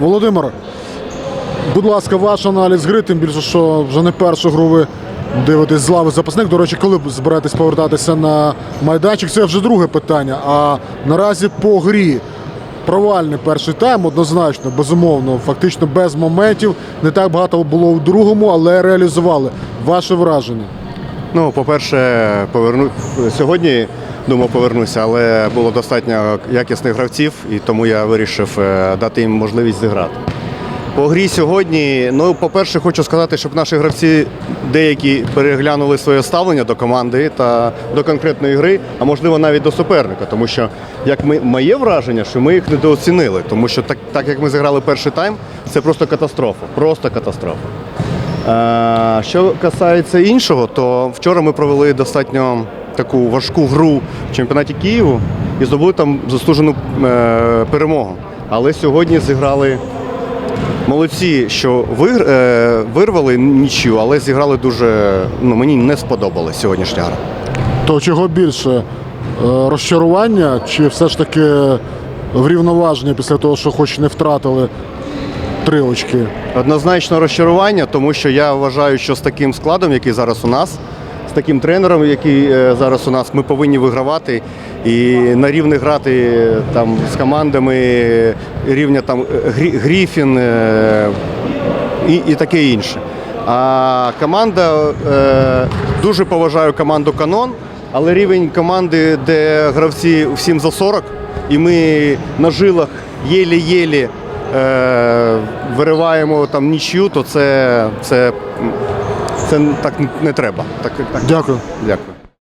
Володимир, будь ласка, ваш аналіз гри, тим більше, що вже не першу гру ви дивитесь з лави запасних. До речі, коли збираєтесь повертатися на майданчик, це вже друге питання. А наразі по грі провальний перший тайм, однозначно, безумовно, фактично без моментів. Не так багато було у другому, але реалізували. Ваше враження? Ну, по-перше, поверну... сьогодні думав повернуся, але було достатньо якісних гравців, і тому я вирішив е, дати їм можливість зіграти. По грі сьогодні, ну, по-перше, хочу сказати, щоб наші гравці деякі переглянули своє ставлення до команди та до конкретної гри, а можливо навіть до суперника. Тому що, як ми, моє враження, що ми їх недооцінили, тому що так, так як ми зіграли перший тайм, це просто катастрофа. Просто катастрофа. Е, Що касається іншого, то вчора ми провели достатньо таку важку гру в чемпіонаті Києву і здобули там заслужену е, перемогу. Але сьогодні зіграли молодці, що е, вирвали нічию, але зіграли дуже. Ну, мені не сподобалась сьогоднішня гра. То чого більше? Розчарування чи все ж таки врівноваження після того, що хоч не втратили три очки? Однозначно розчарування, тому що я вважаю, що з таким складом, який зараз у нас, з таким тренером, який е, зараз у нас, ми повинні вигравати і на рівних грати там з командами рівня там е, Грі- Гріфін е, і, і таке інше. А команда дуже поважаю команду Канон, але рівень команди, де гравці всім за 40, і ми на жилах єлі-єлі вириваємо там нічю, то це, це, це так не треба. Так, так. Дякую. Дякую.